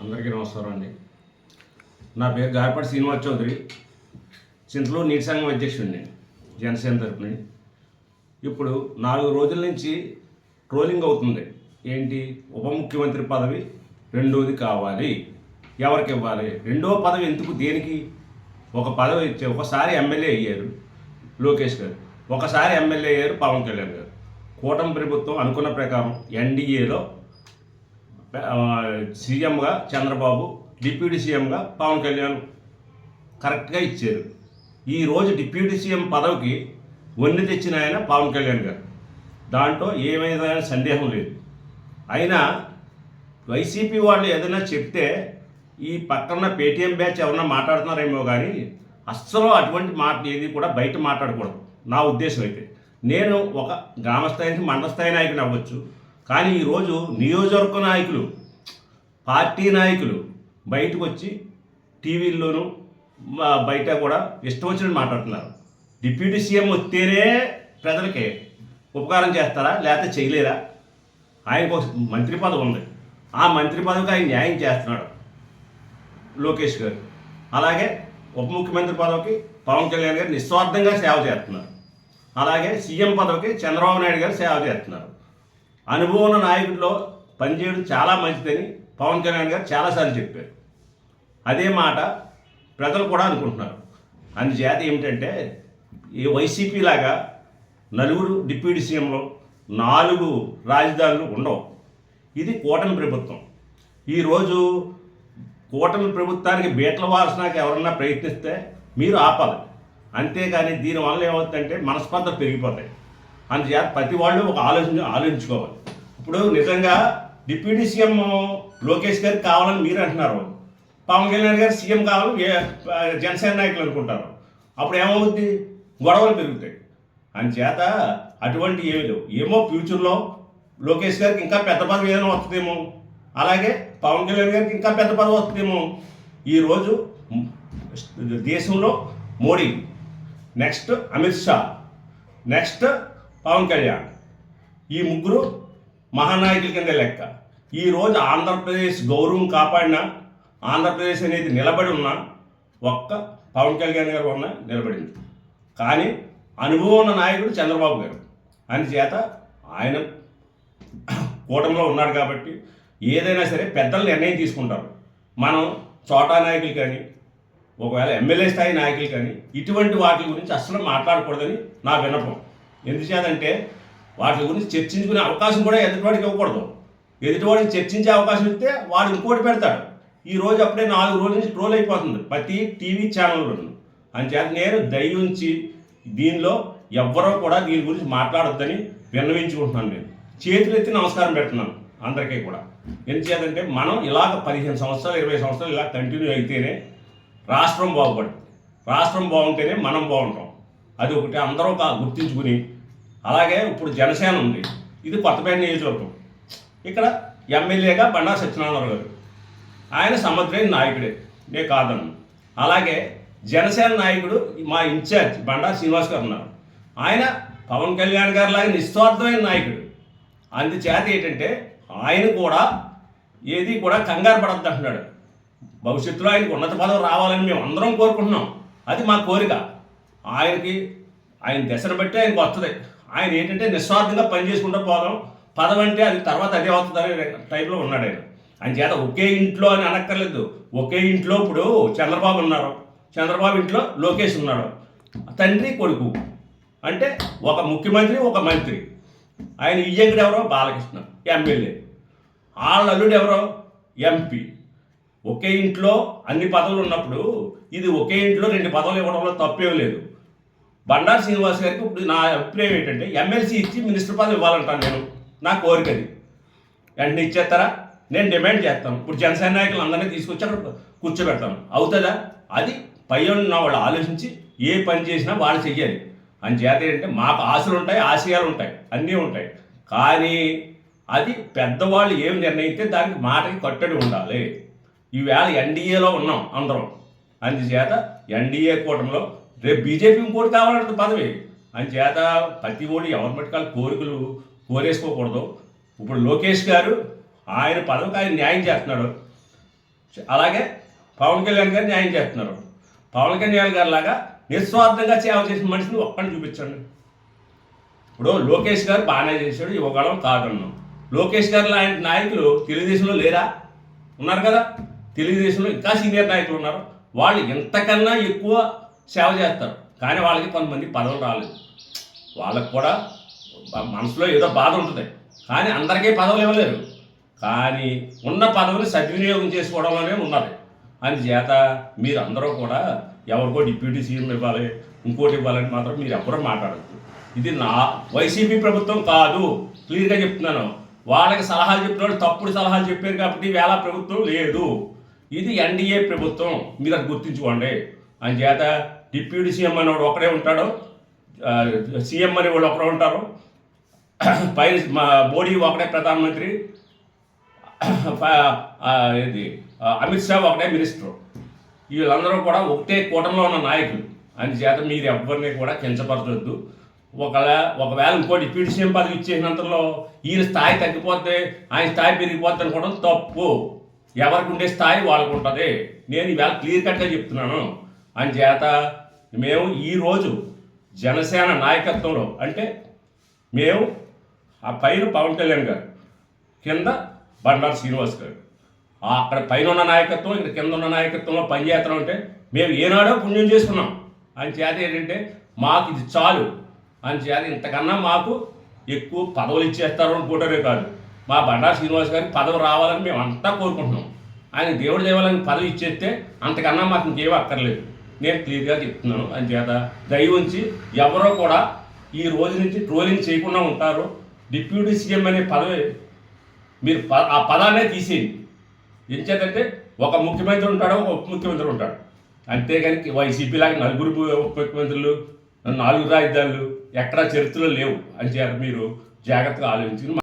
అందరికీ నమస్కారం అండి. నా పేరు గార్పాటి శ్రీనివాస్ చౌదరి. చింతలో నీటి సంఘం అధ్యక్షుడిని జనసేన తరపుని. ఇప్పుడు నాలుగు రోజుల నుంచి ట్రోలింగ్ అవుతుంది. ఏంటి? ఉప ముఖ్యమంత్రి పదవి రెండోది కావాలి. ఎవరికి ఇవ్వాలి? రెండో పదవి ఎందుకు? దేనికి? ఒక పదవి ఇచ్చే ఒకసారి ఎమ్మెల్యే అయ్యారు లోకేష్ గారు. ఒకసారి ఎమ్మెల్యే అయ్యారు పవన్ కళ్యాణ్ గారు. కూటమి ప్రభుత్వం అనుకున్న ప్రకారం ఎన్డీఏలో సీఎంగా చంద్రబాబు డిప్యూటీ సీఎంగా పవన్ కళ్యాణ్ కరెక్ట్గా ఇచ్చారు. ఈరోజు డిప్యూటీ సీఎం పదవికి వన్ని తెచ్చిన ఆయన పవన్ కళ్యాణ్ గారు. దాంట్లో ఏమైనా సందేహం లేదు. అయినా వైసీపీ వాళ్ళు ఏదైనా చెప్తే ఈ పక్కన పేటీఎం బ్యాచ్ ఎవరన్నా మాట్లాడుతున్నారేమో కానీ అస్సలు అటువంటి మాట ఏది కూడా బయట మాట్లాడకూడదు. నా ఉద్దేశం అయితే. నేను ఒక గ్రామస్థాయి నుంచి మండల స్థాయి నాయకుని అవ్వచ్చు. కానీ ఈరోజు నియోజకవర్గ నాయకులు పార్టీ నాయకులు బయటకు వచ్చి టీవీల్లోనూ బయట కూడా ఇష్టం వచ్చినట్టు మాట్లాడుతున్నారు. డిప్యూటీ సీఎం వస్తేనే ప్రజలకి ఉపకారం చేస్తారా లేకపోతే చేయలేరా? ఆయనకు ఒక మంత్రి పదవి ఉంది. ఆ మంత్రి పదవికి ఆయన న్యాయం చేస్తున్నాడు లోకేష్ గారు. అలాగే ఉప ముఖ్యమంత్రి పదవికి పవన్ కళ్యాణ్ గారు నిస్వార్థంగా సేవ చేస్తున్నారు. అలాగే సీఎం పదవికి చంద్రబాబు నాయుడు గారు సేవ చేస్తున్నారు. అనుభవం ఉన్న నాయకుడిలో పనిచేయడం చాలా మంచిదని పవన్ కళ్యాణ్ గారు చాలాసార్లు చెప్పారు. అదే మాట ప్రజలు కూడా అనుకుంటున్నారు. అందుచేత ఏమిటంటే ఈ వైసీపీ లాగా నలుగురు డిప్యూటీ సీఎంలో నాలుగు రాజధానులు ఉండవు. ఇది కూటమి ప్రభుత్వం. ఈరోజు కూటమి ప్రభుత్వానికి బీటల వారసనాకి ఎవరన్నా ప్రయత్నిస్తే మీరు ఆపాలి. అంతేకాని దీనివల్ల ఏమవుతుందంటే మనస్పర్ధలు పెరిగిపోతాయి. అందుచేత ప్రతి వాళ్ళు ఒక ఆలోచన ఆలోచించుకోవాలి. ఇప్పుడు నిజంగా డిప్యూటీ సీఎం లోకేష్ గారికి కావాలని మీరు అంటున్నారు. పవన్ కళ్యాణ్ గారు సీఎం కావాలని జనసేన నాయకులు అనుకుంటారు. అప్పుడు ఏమవుద్ది? గొడవలు పెరుగుతాయి. అందుచేత అటువంటి ఏమి లేవు ఏమో ఫ్యూచర్లో లోకేష్ గారికి ఇంకా పెద్ద పదవి ఏదైనా వస్తుందేమో. అలాగే పవన్ కళ్యాణ్ గారికి ఇంకా పెద్ద పదవి వస్తుందేమో. ఈరోజు దేశంలో మోడీ నెక్స్ట్ అమిత్ షా నెక్స్ట్ పవన్ కళ్యాణ్. ఈ ముగ్గురు మహానాయకుల కింద లెక్క. ఈరోజు ఆంధ్రప్రదేశ్ గౌరవం కాపాడిన ఆంధ్రప్రదేశ్ అనేది నిలబడి ఉన్న ఒక్క పవన్ కళ్యాణ్ గారు ఉన్న నిలబడింది. కానీ అనుభవం ఉన్న నాయకుడు చంద్రబాబు గారు. అందుచేత ఆయన కూటమిలో ఉన్నాడు కాబట్టి ఏదైనా సరే పెద్దలు నిర్ణయం తీసుకుంటారు. మనం చోటా నాయకులు కానీ ఒకవేళ ఎమ్మెల్యే స్థాయి నాయకులు కానీ ఇటువంటి వాటి గురించి అసలు మాట్లాడకూడదని నా విన్నపం. ఎందుచేతంటే వాటి గురించి చర్చించుకునే అవకాశం కూడా ఎదుటివాడికి ఇవ్వకూడదు. ఎదుటివాడికి చర్చించే అవకాశం ఇస్తే వాడు ఇంకోటి పెడతాడు. ఈ రోజు అప్పుడే నాలుగు రోజుల నుంచి ట్రోల్ అయిపోతుంది ప్రతి టీవీ ఛానల్లోనూ. అంచేత నేను దయ ఉంచి దీనిలో ఎవ్వరూ కూడా దీని గురించి మాట్లాడొద్దని విన్నవించుకుంటున్నాను నేను. చేతులెత్తి నమస్కారం పెడుతున్నాను అందరికీ కూడా. ఎందుచేతంటే మనం ఇలాగ పదిహేను సంవత్సరాలు ఇరవై సంవత్సరాలు ఇలా కంటిన్యూ అయితేనే రాష్ట్రం బాగుపడుతుంది. రాష్ట్రం బాగుంటేనే మనం బాగుంటాం. అది ఒకటి అందరూ గుర్తించుకుని అలాగే ఇప్పుడు జనసేన ఉంది. ఇది కొత్తపేట నియోజకవర్గం. ఇక్కడ ఎమ్మెల్యేగా బండా సత్యనారాయణ గారు. ఆయన సమర్థమైన నాయకుడే. నే కాదను అలాగే జనసేన నాయకుడు మా ఇన్ఛార్జ్ బండా శ్రీనివాస్ గారు ఉన్నారు. ఆయన పవన్ కళ్యాణ్ గారి లాగా నిస్వార్థమైన నాయకుడు. అందుచేత ఏంటంటే ఆయన కూడా ఏది కూడా కంగారు పడద్దు అంటున్నాడు. భవిష్యత్తులో ఆయనకు ఉన్నత పదవి రావాలని మేము అందరం కోరుకుంటున్నాం. అది మా కోరిక. ఆయనకి ఆయన దశను బట్టి ఆయనకు వస్తుంది ఆయన ఏంటంటే నిస్వార్థంగా పనిచేసుకుంటూ పోదాం. పదవంటే అంటే అది తర్వాత అదే వస్తుంది టైప్లో ఉన్నాడు ఆయన. ఆయన చేత ఒకే ఇంట్లో అని అనక్కర్లేదు. ఒకే ఇంట్లో ఇప్పుడు చంద్రబాబు ఉన్నారు. చంద్రబాబు ఇంట్లో లోకేష్ ఉన్నాడు. తండ్రి కొడుకు. అంటే ఒక ముఖ్యమంత్రి ఒక మంత్రి. ఆయన ఇయ్యంకుడు ఎవరో? బాలకృష్ణ ఎమ్మెల్యే. వాళ్ళ అల్లుడు ఎవరో? ఎంపీ. ఒకే ఇంట్లో అన్ని పదవులు ఉన్నప్పుడు ఇది ఒకే ఇంట్లో రెండు పదవులు ఇవ్వడంలో తప్పేం లేదు. బండారు శ్రీనివాస్ గారికి ఇప్పుడు నా అభిప్రాయం ఏంటంటే ఎమ్మెల్సీ ఇచ్చి మినిస్టర్ పదవి ఇవ్వాలంటాను నేను. నా కోరిక అది. వెంటనే ఇచ్చేస్తారా? నేను డిమాండ్ చేస్తాను. ఇప్పుడు జనసేన నాయకులు అందరినీ తీసుకొచ్చి అక్కడ కూర్చోబెడతాను అవుతుందా? అది పై ఉన్న వాళ్ళు ఆలోచించి ఏ పని చేసినా వాళ్ళు చెయ్యాలి. అని చేత ఏంటంటే మాకు ఆశలు ఉంటాయి ఆశయాలు ఉంటాయి అన్నీ ఉంటాయి. కానీ అది పెద్దవాళ్ళు ఏం నిర్ణయిస్తే దానికి మాటకి కట్టడి ఉండాలి. ఈవేళ ఎన్డీఏలో ఉన్నాం అందరం. అందుచేత ఎన్డీఏ కూటమిలో రేపు బీజేపీ ఇంకోటి కావాలంటే పదవి. అందుచేత ప్రతి ఓడి ఎవరి మట్టుకాలు కోరికలు కోరేసుకోకూడదు. ఇప్పుడు లోకేష్ గారు ఆయన పదవికి ఆయన న్యాయం చేస్తున్నాడు. అలాగే పవన్ కళ్యాణ్ గారు న్యాయం చేస్తున్నారు. పవన్ కళ్యాణ్ గారి లాగా నిస్వార్థంగా సేవ చేసిన మనిషిని ఒక్కడిని చూపించండి. ఇప్పుడు లోకేష్ గారు బాగానే చేశాడు ఇవ్వగలం కాదన్నాం. లోకేష్ గారు లాంటి నాయకులు తెలుగుదేశంలో లేరా? ఉన్నారు కదా. తెలుగుదేశంలో ఇంకా సీనియర్ నాయకులు ఉన్నారు. వాళ్ళు ఎంతకన్నా ఎక్కువ సేవ చేస్తారు. కానీ వాళ్ళకి కొంతమంది పదవులు రాలేదు. వాళ్ళకు కూడా మనసులో ఏదో బాధ ఉంటుంది. కానీ అందరికీ పదవులు ఇవ్వలేరు. కానీ ఉన్న పదవులు సద్వినియోగం చేసుకోవడంలోనే ఉన్నది. అందుచేత మీరు అందరూ కూడా ఎవరికో డిప్యూటీ సీఎం ఇవ్వాలి ఇంకోటి ఇవ్వాలని మాత్రం మీరు ఎవరూ మాట్లాడద్దు. ఇది నా వైసీపీ ప్రభుత్వం కాదు. క్లియర్గా చెప్తున్నాను. వాళ్ళకి సలహాలు చెప్పిన తప్పుడు సలహాలు చెప్పారు కాబట్టి వేళ ప్రభుత్వం లేదు. ఇది ఎన్డీఏ ప్రభుత్వం. మీరు అది గుర్తుంచుకోండి. అందుచేత డిప్యూటీ సీఎం అనేవాడు ఒకడే ఉంటాడు. సీఎం అనే వాళ్ళు ఒకడే ఉంటారు. పైన మా మోడీ ఒకడే ప్రధానమంత్రి. ఇది అమిత్ షా ఒకటే మినిస్టర్. వీళ్ళందరూ కూడా ఒకటే కూటమిలో ఉన్న నాయకులు. అందుచేత మీరు ఎవరిని కూడా కించపరచొద్దు. ఒకవేళ ఒకవేళ ఇంకో డిప్యూటీ సీఎం పదవి ఇచ్చేసినంతలో ఈయన స్థాయి తగ్గిపోతే ఆయన స్థాయి పెరిగిపోతే అనుకోవడం తప్పు. ఎవరికి ఉండే స్థాయి వాళ్ళకు ఉంటుంది నేను ఈవేళ క్లియర్ కట్గా చెప్తున్నాను. అందుచేత మేము ఈరోజు జనసేన నాయకత్వంలో అంటే మేము ఆ పైన పవన్ కళ్యాణ్ గారు కింద బండారు శ్రీనివాస్ గారు. అక్కడ పైన ఉన్న నాయకత్వం ఇక్కడ కింద ఉన్న నాయకత్వంలో పనిచేస్తున్నాం అంటే మేము ఏనాడో పుణ్యం చేసుకున్నాం. అని చేత ఏంటంటే మాకు ఇది చాలు. అని చేత ఇంతకన్నా మాకు ఎక్కువ పదవులు ఇచ్చేస్తారు అనుకుంటారే కాదు. మా బండారు శ్రీనివాస్ గారికి పదవి రావాలని మేము అంతా కోరుకుంటున్నాం. ఆయన దేవుడి దేవాలయానికి పదవి ఇచ్చేస్తే అంతకన్నా మాకు ఇంకేం అక్కర్లేదు. నేను క్లియర్గా చెప్తున్నాను. అని చేత దయ ఉంచి ఎవరో కూడా ఈ రోజు నుంచి ట్రోలింగ్ చేయకుండా ఉంటారు. డిప్యూటీ సీఎం అనే పదవి మీరు ప- ఆ పదాన్నే తీసేయండి. ఎంచేతంటే ఒక ముఖ్యమంత్రి ఉంటాడు ఒక ఉప ముఖ్యమంత్రి ఉంటాడు. అంతేగాని వైసీపీ లాగా నలుగురు ఉప ముఖ్యమంత్రులు నాలుగు రాజధానులు ఎక్కడా చరిత్రలో లేవు. అని చేత మీరు జాగ్రత్తగా ఆలోచించుకుని